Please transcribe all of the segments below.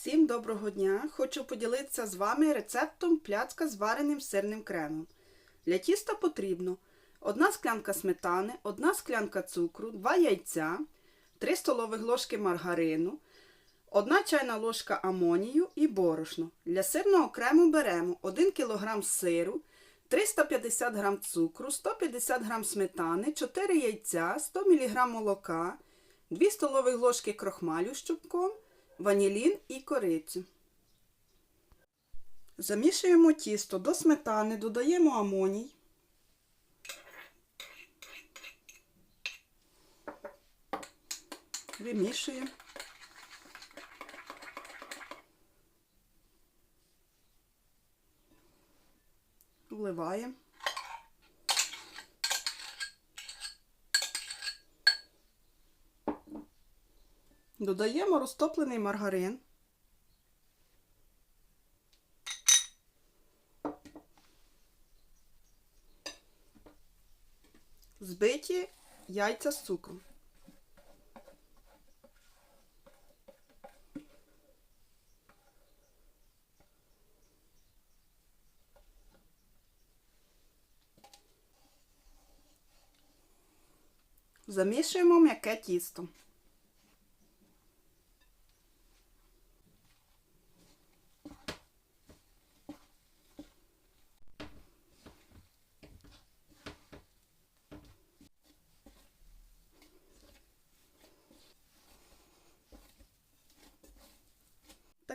Всім доброго дня! Хочу поділитися з вами рецептом пляцка з вареним сирним кремом. Для тіста потрібно 1 склянка сметани, 1 склянка цукру, 2 яйця, 3 столових ложки маргарину, 1 чайна ложка амонію і борошно. Для сирного крему беремо 1 кг сиру, 350 г цукру, 150 г сметани, 4 яйця, 100 мг молока, 2 столових ложки крохмалю з чубком, ванілін і корицю. Замішуємо тісто до сметани, додаємо амоній. Вимішуємо. Вливаємо. Додаємо розтоплений маргарин. Збиті яйця з цукром. Замішуємо м'яке тісто.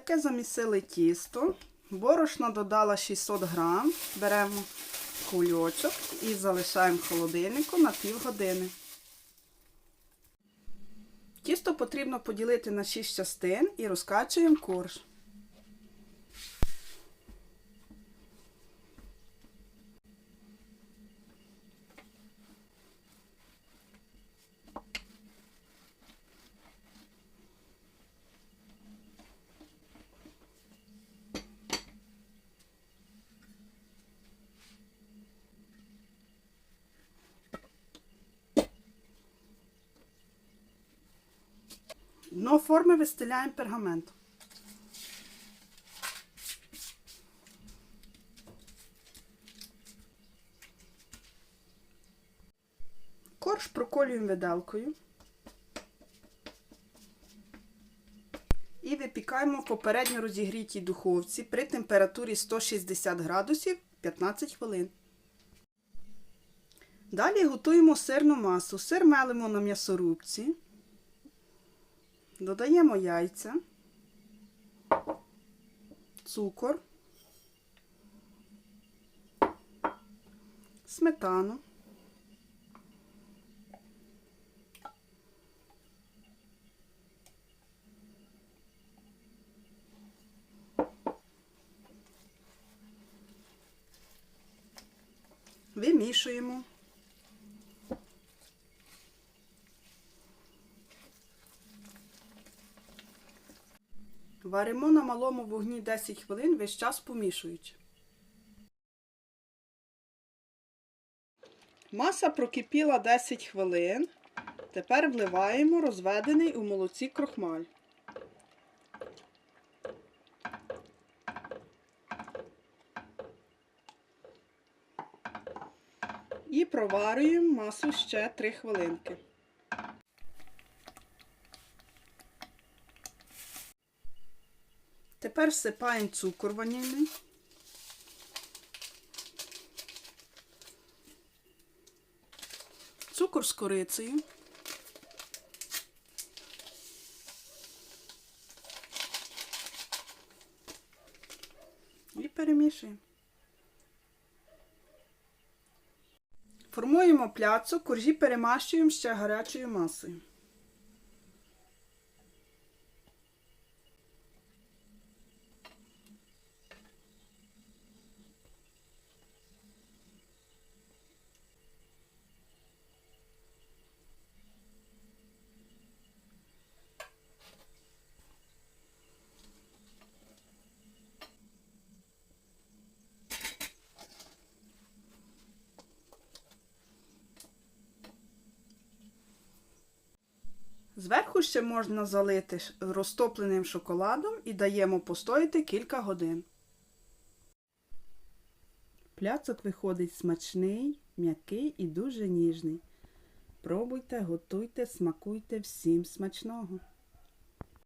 Таке замісили тісто. Борошна додала 600 грам. Беремо кульочок і залишаємо в холодильнику на півгодини. Тісто потрібно поділити на 6 частин і розкачуємо корж. Дно форми вистеляємо пергаментом. Корж проколюємо виделкою і випікаємо в попередньо розігрітій духовці при температурі 160 градусів 15 хвилин. Далі готуємо сирну масу. Сир мелимо на м'ясорубці. Додаємо яйця, цукор, сметану, вимішуємо. Варимо на малому вогні 10 хвилин, весь час помішуючи. Маса прокипіла 10 хвилин. Тепер вливаємо розведений у молоці крохмаль. І проварюємо масу ще 3 хвилинки. Тепер всипаємо цукор ванільний. Цукор з корицею. І перемішуємо. Формуємо пляцок, коржі перемащуємо ще гарячою масою. Зверху ще можна залити розтопленим шоколадом і даємо постояти кілька годин. Пляцок виходить смачний, м'який і дуже ніжний. Пробуйте, готуйте, смакуйте всім смачного.